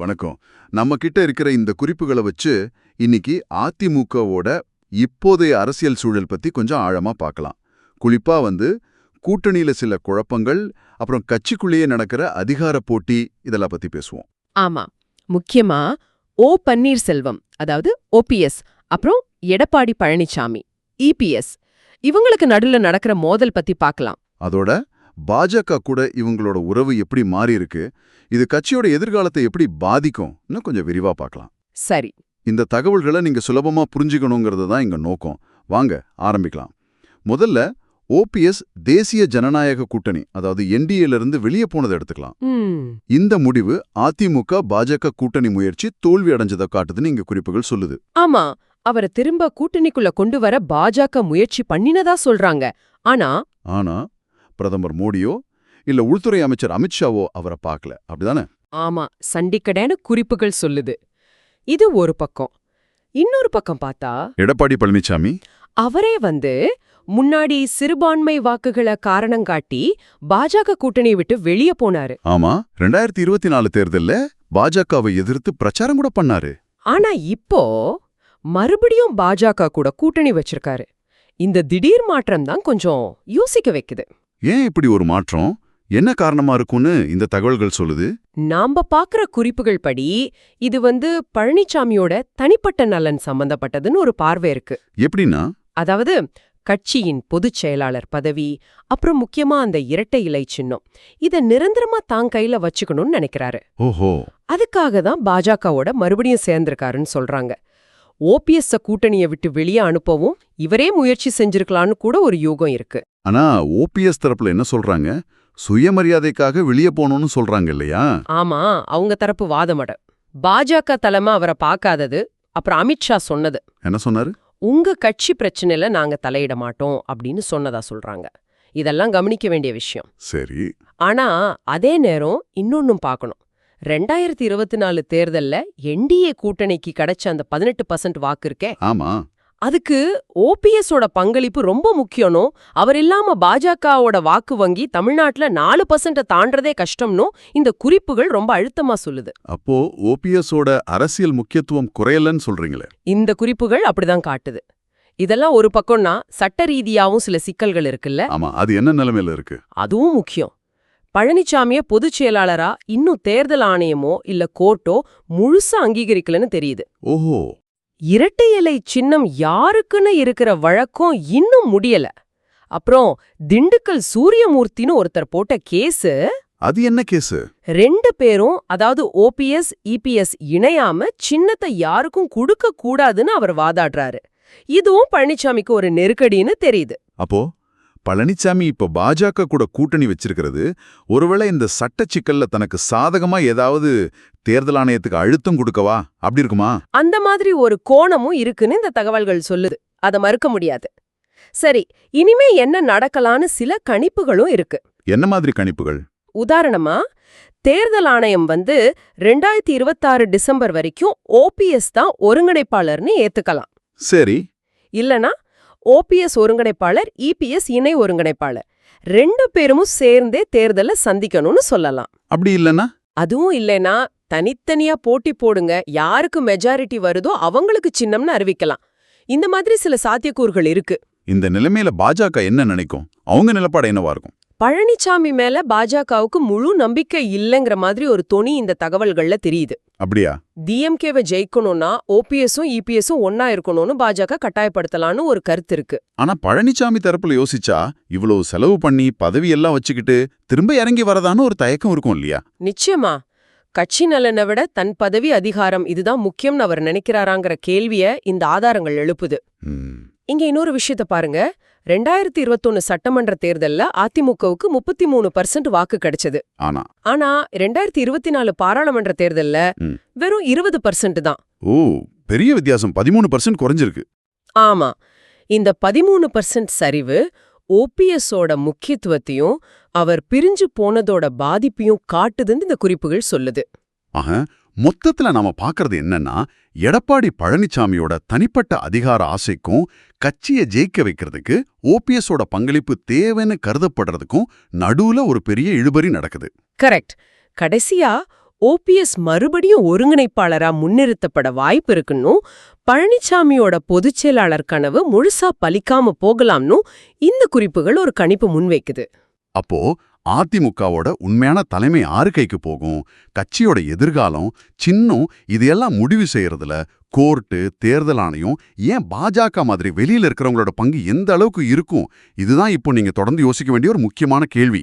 வணக்கம். நம்ம கிட்ட இருக்கிற இந்த குறிப்புகளை வச்சு இன்னைக்கு அதிமுகவோட இப்போதைய அரசியல் சூழல் பத்தி கொஞ்சம் ஆழமா பார்க்கலாம். குறிப்பா வந்து கூட்டணியில சில குழப்பங்கள் அப்புறம் கட்சிக்குள்ளேயே நடக்கிற அதிகார போட்டி இதெல்லாம் பத்தி பேசுவோம். ஆமா. முக்கியமா ஓ பன்னீர்செல்வம் அதாவது ஓபிஎஸ் அப்புறம் எடப்பாடி பழனிசாமி இபிஎஸ் இவங்களுக்கு நடுவுல நடக்கிற மோதல் பத்தி பார்க்கலாம். அதோட பாஜக கூட இவங்களோட உறவு எப்படி மாறி இருக்கு இது கட்சியோட எதிர்காலத்தை எப்படி பாதிக்கும் இன்னும் கொஞ்சம் விரிவா பார்க்கலாம். சரி. இந்த தகவல்களை நீங்க சுலபமா புரிஞ்சுக்கணுங்கிறது தான் இங்க நோக்கம். வாங்க ஆரம்பிக்கலாம். முதல்ல ஓபிஎஸ் தேசிய ஜனநாயக கூட்டணி அதாவது என்டிஏல இருந்து வெளியே போனதை எடுத்துக்கலாம். இந்த முடிவு அதிமுக பாஜக கூட்டணி முயற்சி தோல்வி அடைஞ்சதை காட்டுதுன்னு இங்க குறிப்புகள் சொல்லுது. ஆமா அவரை திரும்ப கூட்டணிக்குள்ள கொண்டு வர பாஜக முயற்சி பண்ணினதா சொல்றாங்க. ஆனா ஆனா பிரதமர் மோடியோ இல்ல உள்துறை அமைச்சர் அமித்ஷாவோ அவரை பார்க்கல. அப்படிதானே? ஆமா சண்டிக்கடேன்னு குறிப்புகள் சொல்லுது. இது ஒரு பக்கம். இன்னொரு பக்கம் பார்த்தா எடப்பாடி பழனிசாமி அவரே வந்து முன்னாடி சிறுபான்மை வாக்குகளை காரணம் காட்டி பாஜக கூட்டணியை விட்டு வெளியே போனாரு. ஆமா ரெண்டாயிரத்தி இருபத்தி நாலு தேர்தல்ல பாஜகவை எதிர்த்து பிரச்சாரம் கூட பண்ணாரு. ஆனா இப்போ மறுபடியும் பாஜக கூட கூட்டணி வச்சிருக்காரு. இந்த திடீர் மாற்றம் தான் கொஞ்சம் யோசிக்க வைக்குது. ஏன் இப்படி ஒரு மாற்றம்? என்ன காரணமா இருக்கும்னு இந்த தகவல்கள் சொல்லுது? நாம பாக்குற குறிப்புகள் படி இது வந்து பழனிசாமியோட தனிப்பட்ட நலன் சம்பந்தப்பட்டதுன்னு ஒரு பார்வை இருக்கு. எப்படின்னா? அதாவது கட்சியின் பொதுச் செயலாளர் பதவி அப்புறம் முக்கியமா அந்த இரட்டை இலை சின்னம். இத நிரந்தரமா தான் கையில வச்சுக்கணும்னு நினைக்கிறாரு. ஓஹோ. அதுக்காக தான் பாஜகவோட மறுபடியும் சேர்ந்திருக்காருன்னு சொல்றாங்க. ஓபிஎஸ் கூட்டணியை விட்டு வெளியே அனுப்பவும் இவரே முயற்சி செஞ்சிருக்கலான்னு கூட ஒரு யோகம் இருக்கு. ஆனா ஓபிஎஸ் தரப்புல என்ன சொல்றாங்க? சுயமரியாதைக்காக வெளியே போகணும்னு சொல்றாங்க இல்லையா? ஆமா அவங்க தரப்பு வாதமட பாஜக தலைமை அவரை பார்க்காதது அப்புறம் அமித்ஷா சொன்னது. என்ன சொன்னாரு? உங்க கட்சி பிரச்சனையில நாங்க தலையிட மாட்டோம் அப்படின்னு சொன்னதா சொல்றாங்க. இதெல்லாம் கவனிக்க வேண்டிய விஷயம். சரி. ஆனா அதே நேரம் இன்னொன்னும் பார்க்கணும். ரெண்டாயிரத்தி இருபத்தி நாலு தேர்தல்ல என்டிஏ கூட்டணிக்கு கிடைச்ச அந்த பதினெட்டு பர்சன்ட் வாக்கு இருக்கே. ஆமா. அதுக்கு ஓபிஎஸோட பங்களிப்பு ரொம்ப முக்கியம்னோ அவர் இல்லாம பாஜகவோட வாக்கு வங்கி தமிழ்நாட்டுல நாலு பர்சன்ட தாண்டறதே கஷ்டம்னோ இந்த குறிப்புகள் ரொம்ப அழுத்தமா சொல்லுது. அப்போ ஓபிஎஸோட அரசியல் முக்கியத்துவம் குறையலன்னு சொல்றீங்களே? இந்த குறிப்புகள் அப்படிதான் காட்டுது. இதெல்லாம் ஒரு பக்கம்னா சட்ட ரீதியாவும் சில சிக்கல்கள் இருக்குல்ல. ஆமா அது என்ன நிலைமையில இருக்கு? அதுவும் முக்கியம். பழனிசாமிய பொதுச் செயலாளரா இன்னும் தேர்தல் ஆணையமோ இல்ல கோர்ட்டோ முழுசா அங்கீகரிக்கலன்னு தெரியுது. ஓஹோ. இரட்டை இலை சின்னம் யாருக்குன்னு இருக்கிற வழக்கம் இன்னும் முடியல. அப்புறம் திண்டுக்கல் சூரியமூர்த்தின்னு ஒருத்தர் போட்ட கேஸு அது என்ன கேஸு? ரெண்டு பேரும் அதாவது ஓபிஎஸ் இபிஎஸ் இணையாம சின்னத்தை யாருக்கும் கொடுக்க கூடாதுன்னு அவர் வாதாடுறாரு. இதுவும் பழனிசாமிக்கு ஒரு நெருக்கடின்னு தெரியுது. அப்போ? பழனிசாமி இப்ப பாஜக கூட கூட்டணி வச்சிருக்கிறது. ஒருவேளை இந்த சட்ட சிக்கல்ல தனக்கு சாதகமா ஏதாவது தேர்தல் ஆணையத்துக்கு அழுத்தம் கொடுக்கவா அப்படி இருக்குமா? அந்த மாதிரி ஒரு கோணமும் இருக்குன்னு இந்த தகவல்கள் சொல்லுது. அத மறுக்க முடியாது. சரி இனிமே என்ன நடக்கலான்னு சில கணிப்புகளும் இருக்கு. என்ன மாதிரி கணிப்புகள்? உதாரணமா தேர்தல் ஆணையம் வந்து ரெண்டாயிரத்தி இருபத்தாறு டிசம்பர் வரைக்கும் ஓபிஎஸ் தான் ஒருங்கிணைப்பாளர்னு ஏத்துக்கலாம். சரி. இல்லனா ஓபிஎஸ் ஒருங்கிணைப்பாளர் இபிஎஸ் இணை ஒருங்கிணைப்பாளர். ரெண்டு பேரும் சேர்ந்தே தேர்தலை சந்திக்கணும்னு சொல்லலாம். அப்படி இல்லைன்னா? அதுவும் இல்லைனா தனித்தனியா போட்டி போடுங்க. யாருக்கு மெஜாரிட்டி வருதோ அவங்களுக்கு சின்னம்னு அறிவிக்கலாம். இந்த மாதிரி சில சாத்தியக்கூறுகள் இருக்கு. இந்த நிலைமையில பாஜக என்ன நினைக்கும்? அவங்க நிலப்பாடு என்னவா இருக்கும்? பழனிசாமி மேல பாஜகவுக்கு முழு நம்பிக்கை இல்லைங்கிற மாதிரி ஒரு தொனி இந்த தகவல்கள்ல தெரியுது. அப்படியா? டிஎம்கேவை ஜெயிக்கணும்னா ஓபிஎஸும் இபிஎஸும் ஒன்னா இருக்கணும்னு பாஜக கட்டாயப்படுத்தலான்னு ஒரு கருத்து இருக்கு. ஆனா பழனிசாமி தரப்புல யோசிச்சா இவ்வளவு செலவு பண்ணி பதவி எல்லாம் வச்சுக்கிட்டு திரும்ப இறங்கி வரதான்னு ஒரு தயக்கம் இருக்கும் இல்லையா? நிச்சயமா. கட்சி நலனை விட தன் பதவி அதிகாரம் இதுதான் முக்கியம்னு அவர் நினைக்கிறாராங்கிற கேள்விய இந்த ஆதாரங்கள் எழுப்புது. இங்க இன்னொரு விஷயத்த பாருங்க. ரெண்டாயிரத்தி இருபத்தொன்னு சட்டமன்ற தேர்தல்ல அதிமுகவுக்கு முப்பத்தி மூணு பர்சன்ட் வாக்கு கிடைச்சது. ஆனா. ஆனா ரெண்டாயிரத்தி இருபத்தி நாலு பாராளுமன்ற தேர்தல்ல. வெறும் இருபது பர்சன்ட் தான். ஓ பெரிய வித்தியாசம். பதிமூணு பர்சன்ட் குறைஞ்சிருக்கு. ஆமா. இந்த பதிமூணு பர்சன்ட் சரிவு ஓபிஎஸோட முக்கியத்துவத்தையும் அவர் பிரிஞ்சு போனதோட பாதிப்பையும் காட்டுதுன்னு இந்த குறிப்புகள் சொல்லுது. மொத்தத்துல நாம பாக்குறது என்னன்னா எடப்பாடி பழனிசாமியோட தனிப்பட்ட அதிகார ஆசைக்கும் கட்சியை ஜெயிக்க வைக்கிறதுக்கு ஓபிஎஸோட பங்களிப்பு தேவைன்னு கருதப்படுறதுக்கும் நடுவுல ஒரு பெரிய இழுபறி நடக்குது. கரெக்ட். கடைசியா ஓபிஎஸ் மறுபடியும் ஒருங்கிணைப்பாளரா முன்னிறுத்தப்பட வாய்ப்பு இருக்குன்னு பழனிசாமியோட பொதுச் செயலாளர் கனவு முழுசா பலிக்காம போகலாம்னு இந்த குறிப்புகள் ஒரு கணிப்பு முன்வைக்குது. அப்போ அதிமுகவோட உண்மையான தலைமை ஆறு கைக்கு போகும் கட்சியோட எதிர்காலம் சின்னம் இதையெல்லாம் முடிவு செய்யறதுல கோர்ட்டு தேர்தல் ஆணையம் ஏன் பாஜக மாதிரி வெளியில் இருக்கிறவங்களோட பங்கு எந்த அளவுக்கு இருக்கும்? இதுதான் இப்போ நீங்க தொடர்ந்து யோசிக்க வேண்டிய ஒரு முக்கியமான கேள்வி.